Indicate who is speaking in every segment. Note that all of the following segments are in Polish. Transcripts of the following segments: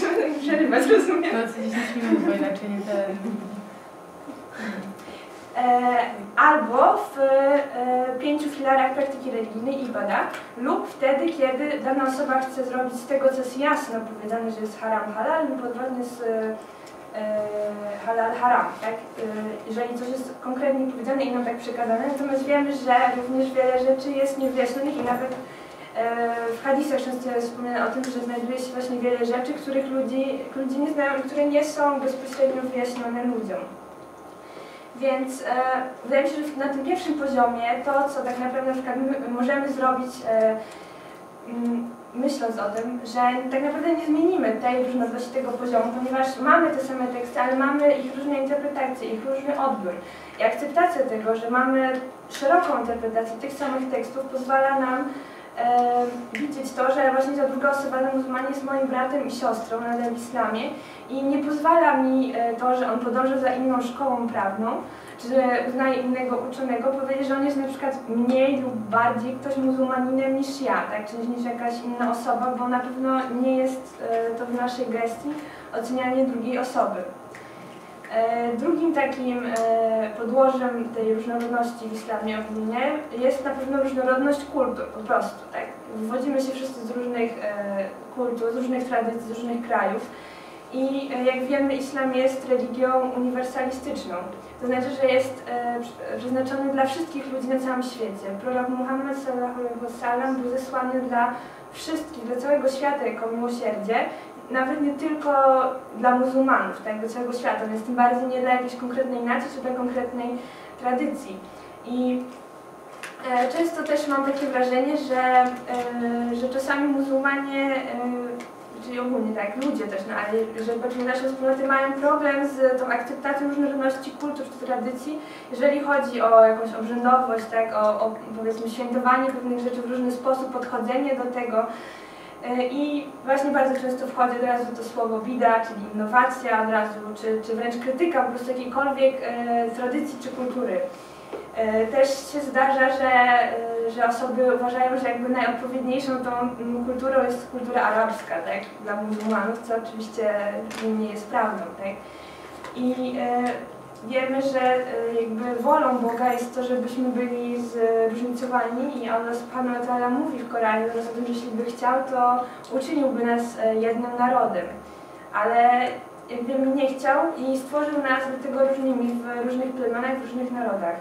Speaker 1: będziemy tak przerywać, rozumiem?
Speaker 2: No, co 10 minut, bo inaczej nie te...
Speaker 1: E, albo w e, pięciu filarach praktyki religijnej i bada, lub wtedy, kiedy dana osoba chce zrobić z tego, co jest jasno powiedziane, że jest haram halal, lub odwrotnie z e, halal haram, tak? Jeżeli coś jest konkretnie powiedziane i nam tak przekazane, natomiast wiemy, że również wiele rzeczy jest niewyjaśnionych i nawet w hadisach często jest wspomniane o tym, że znajduje się właśnie wiele rzeczy, których ludzi, ludzi nie znają i które nie są bezpośrednio wyjaśnione ludziom. Więc e, wydaje mi się, że na tym pierwszym poziomie to, co tak naprawdę na przykład my możemy zrobić, e, myśląc o tym, że tak naprawdę nie zmienimy tej różnorodności tego poziomu, ponieważ mamy te same teksty, ale mamy ich różne interpretacje, ich różny odbiór. I akceptacja tego, że mamy szeroką interpretację tych samych tekstów pozwala nam e, widzieć to, że właśnie ta druga osoba na muzułmanie jest moim bratem i siostrą nadal w islamie i nie pozwala mi e, to, że on podąża za inną szkołą prawną, czy że uznaje innego uczonego, powiedzieć, że on jest na przykład mniej lub bardziej ktoś muzułmaninem niż ja, tak, czy niż jakaś inna osoba, bo na pewno nie jest e, to w naszej gestii ocenianie drugiej osoby. E, drugim takim podłożem tej różnorodności w islamie ogólnie jest na pewno różnorodność kultur, po prostu, tak. Wywodzimy się wszyscy z różnych kultur, z różnych tradycji, z różnych krajów i e, jak wiemy, islam jest religią uniwersalistyczną. To znaczy, że jest e, przeznaczony dla wszystkich ludzi na całym świecie. Prorok Muhammad sallam był zesłany dla wszystkich, dla całego świata jako miłosierdzie, nawet nie tylko dla muzułmanów, tak, do całego świata, więc tym bardziej nie dla jakiejś konkretnej nacji czy dla konkretnej tradycji. I e, często też mam takie wrażenie, że, e, że czasami muzułmanie e, czyli ogólnie tak, ludzie też, no ale że patrzymy nasze wspólnoty mają problem z tą akceptacją różnorodności kultur czy tradycji, jeżeli chodzi o jakąś obrzędowość, tak, o, o powiedzmy świętowanie pewnych rzeczy w różny sposób, podchodzenie do tego. E, I właśnie bardzo często wchodzi od razu to słowo bida, czyli innowacja od razu, czy, czy wręcz krytyka po prostu jakiejkolwiek e, tradycji czy kultury. E, też się zdarza, że, że osoby uważają, że jakby najodpowiedniejszą tą kulturą jest kultura arabska, tak, dla muzułmanów, co oczywiście nie jest prawdą, tak. I wiemy, że e, jakby wolą Boga jest to, żebyśmy byli zróżnicowani i Allah subhanahu wa ta'ala mówi w Koranie o tym, że jeśli by chciał, to uczyniłby nas jednym narodem. Ale jak wiemy, nie chciał i stworzył nas do tego różnymi w różnych plemionach, w różnych narodach.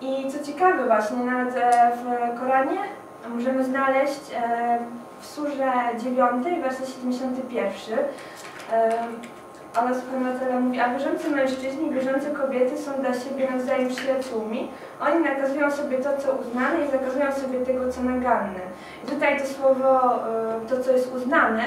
Speaker 1: I co ciekawe właśnie, nawet e, w Koranie możemy znaleźć e, w surze 9, werset 71, Wa ta'ala mówi, a wierzący mężczyźni i kobiety są dla siebie nawzajem przyjaciółmi. Oni nakazują sobie to, co uznane i zakazują sobie tego, co naganne. I tutaj to słowo, e, to co jest uznane,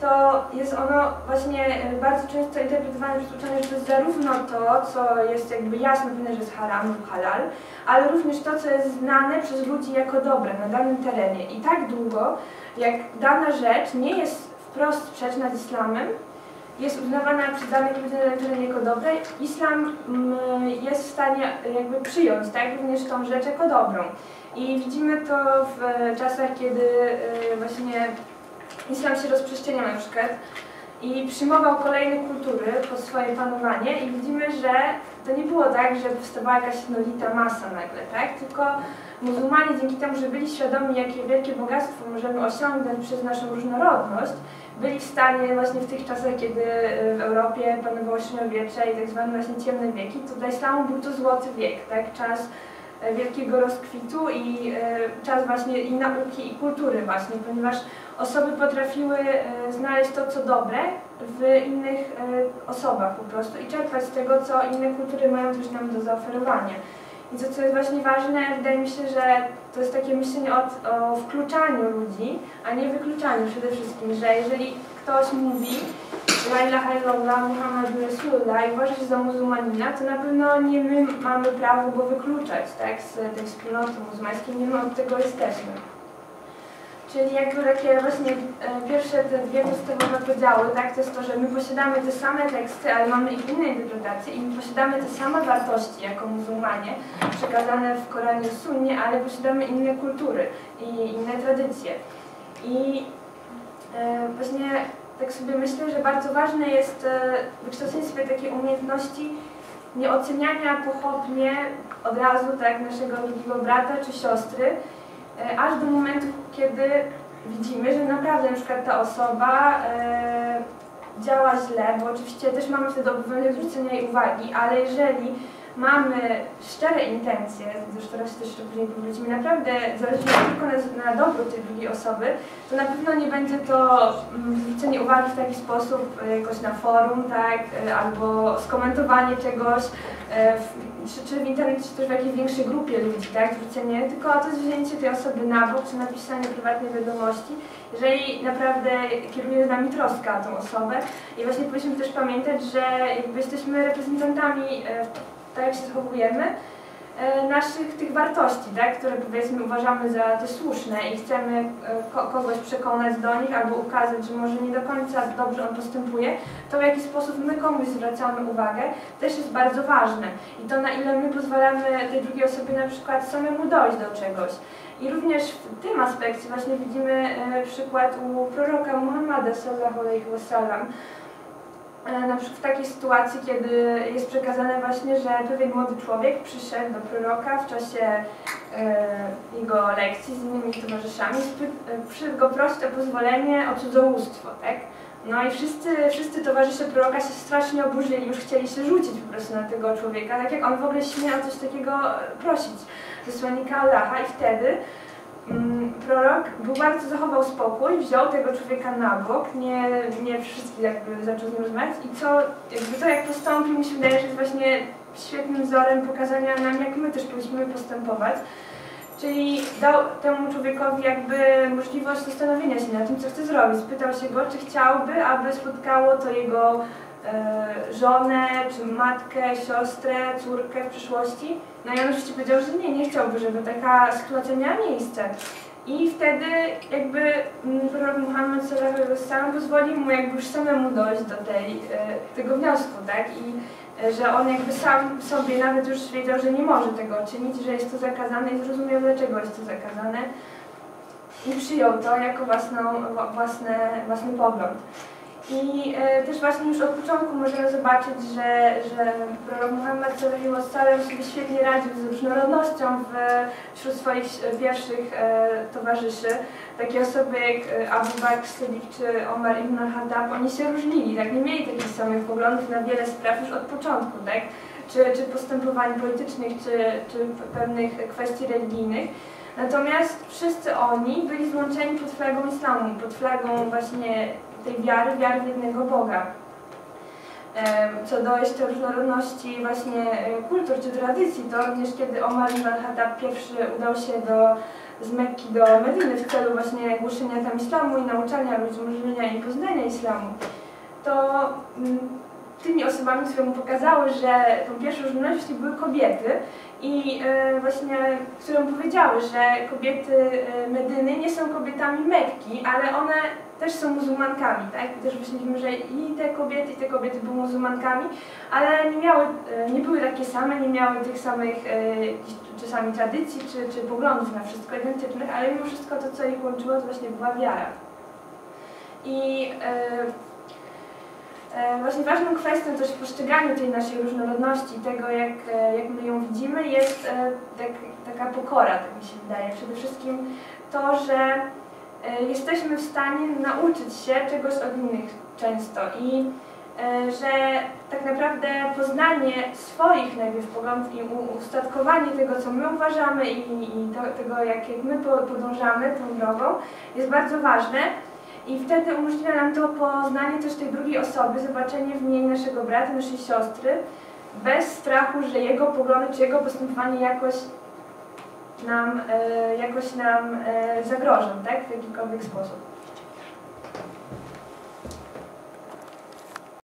Speaker 1: to jest ono właśnie e, bardzo często interpretowane przez uczonych, że to jest zarówno to, co jest jakby jasno pewne, że jest haram lub halal, ale również to, co jest znane przez ludzi jako dobre na danym terenie. I tak długo, jak dana rzecz nie jest wprost sprzeczna z islamem, jest uznawana przez danych ludzi na terenie jako dobre, islam mm, jest w stanie jakby przyjąć tak, również tą rzecz jako dobrą. I widzimy to w czasach, kiedy e, właśnie islam się rozprzestrzeniał na przykład i przyjmował kolejne kultury pod swoje panowanie i widzimy, że to nie było tak, że powstawała jakaś jednolita masa nagle, tak? Tylko muzułmanie dzięki temu, że byli świadomi, jakie wielkie bogactwo możemy osiągnąć przez naszą różnorodność, byli w stanie właśnie w tych czasach, kiedy w Europie panowało średniowiecze i tak zwane właśnie ciemne wieki, to dla islamu był to złoty wiek, tak? Czas e, wielkiego rozkwitu i e, czas właśnie i nauki i kultury właśnie, ponieważ osoby potrafiły e, znaleźć to, co dobre w innych e, osobach po prostu i czerpać z tego, co inne kultury mają też nam do zaoferowania. I to, co jest właśnie ważne, wydaje mi się, że to jest takie myślenie o, o wkluczaniu ludzi, a nie wykluczaniu przede wszystkim, że jeżeli ktoś mówi La ilaha illallah Muhammad Rasulullah i uważa się za muzułmanina, to na pewno nie my mamy prawo go wykluczać tak, z tej wspólnoty muzułmańskiej, nie my od tego jesteśmy. Czyli jakby takie właśnie e, pierwsze te dwie podstawowe podziały, tak, to jest to, że my posiadamy te same teksty, ale mamy ich inne interpretacje i my posiadamy te same wartości jako muzułmanie, przekazane w Koranie Sunnie, ale posiadamy inne kultury i inne tradycje. I e, właśnie tak sobie myślę, że bardzo ważne jest e, wykształcenie sobie takiej umiejętności nie oceniania pochopnie od razu tak naszego drugiego brata czy siostry, aż do momentu, kiedy widzimy, że naprawdę na przykład ta osoba e, działa źle, bo oczywiście też mamy wtedy obowiązek zwrócenia jej uwagi, ale jeżeli mamy szczere intencje, już teraz też jeszcze później powrócimy, naprawdę zależy tylko na, na dobro tej drugiej osoby, to na pewno nie będzie to mm, zwrócenie uwagi w taki sposób e, jakoś na forum, tak, e, albo skomentowanie czegoś, e, czy, czy w internecie, czy też w jakiejś większej grupie ludzi, tak, zwrócenie, tylko to wzięcie tej osoby na bok, czy napisanie prywatnej wiadomości, jeżeli naprawdę kieruje nami troska tą osobę. I właśnie powinniśmy też pamiętać, że jakby jesteśmy reprezentantami jak się zachowujemy, e, naszych tych wartości, tak, które powiedzmy uważamy za te słuszne i chcemy e, ko kogoś przekonać do nich albo ukazać, że może nie do końca dobrze on postępuje, to w jaki sposób my komuś zwracamy uwagę też jest bardzo ważne. I to na ile my pozwalamy tej drugiej osobie na przykład samemu dojść do czegoś. I również w tym aspekcie właśnie widzimy e, przykład u proroka Muhammada sallallahu alaihi wasallam, na przykład w takiej sytuacji, kiedy jest przekazane właśnie, że pewien młody człowiek przyszedł do proroka w czasie e, jego lekcji z innymi towarzyszami, e, przyszedł go prosić o pozwolenie o cudzołóstwo, tak? No i wszyscy, wszyscy towarzysze proroka się strasznie oburzyli, już chcieli się rzucić po prostu na tego człowieka, tak jak on w ogóle śmiał coś takiego prosić wysłannika Allaha i wtedy prorok był bardzo zachował spokój, wziął tego człowieka na bok, nie, nie wszystkich jakby zaczął z nim rozmawiać i co, jakby to jak postąpił mi się wydaje, że jest właśnie świetnym wzorem pokazania nam, jak my też powinniśmy postępować. Czyli dał temu człowiekowi jakby możliwość zastanowienia się nad tym, co chce zrobić. Spytał się go, czy chciałby, aby spotkało to jego żonę, czy matkę, siostrę, córkę w przyszłości. No i on oczywiście powiedział, że nie, nie chciałby, żeby taka sytuacja miała miejsce. I wtedy jakby mm, prorok Muhammad sallallahu pozwolił mu jakby już samemu dojść do tej, e, tego wniosku, tak? I e, że on jakby sam sobie nawet już wiedział, że nie może tego czynić, że jest to zakazane i zrozumiał, dlaczego jest to zakazane. I przyjął to jako własną, własne, własny pogląd. I e, też właśnie już od początku możemy zobaczyć, że, że prorok Muhammad sallallahu sobie świetnie radził z różnorodnością w, wśród swoich pierwszych e, towarzyszy. Takie osoby jak e, Abu Bakr Siddiq czy Omar ibn al-Khattab, oni się różnili, tak? nie mieli takich samych poglądów na wiele spraw już od początku, tak? czy, czy postępowań politycznych, czy, czy pewnych kwestii religijnych. Natomiast wszyscy oni byli złączeni pod flagą islamu, pod flagą właśnie tej wiary, wiary w jednego Boga. Co do jeszcze różnorodności właśnie e, kultur czy tradycji, to również kiedy Omar ibn al-Khattab pierwszy udał się do, z Mekki do Medyny w celu właśnie głoszenia tam islamu i nauczania ludzi możliwienia i poznania islamu, to mm, tymi osobami, które mu pokazały, że tą pierwszą różnorodność były kobiety i e, właśnie, które mu powiedziały, że kobiety e, Medyny nie są kobietami Mekki, ale one też są muzułmankami, tak? Też myśleliśmy, że i te kobiety, i te kobiety były muzułmankami, ale nie miały, e, nie były takie same, nie miały tych samych czasami tradycji czy, czy poglądów na wszystko identycznych, ale mimo wszystko to, co ich łączyło, to właśnie była wiara. I E, właśnie ważną kwestią też w postrzeganiu tej naszej różnorodności, tego jak, e, jak my ją widzimy, jest e, tak, taka pokora, tak mi się wydaje. Przede wszystkim to, że jesteśmy w stanie nauczyć się czegoś od innych często i że tak naprawdę poznanie swoich najpierw poglądów i ustatkowanie tego, co my uważamy i, i to, tego, jak, jak my podążamy tą drogą, jest bardzo ważne. I wtedy umożliwia nam to poznanie też tej drugiej osoby, zobaczenie w niej naszego brata, naszej siostry, bez strachu, że jego poglądy czy jego postępowanie jakoś nam, e, jakoś nam e, zagrożą, tak? W jakikolwiek sposób.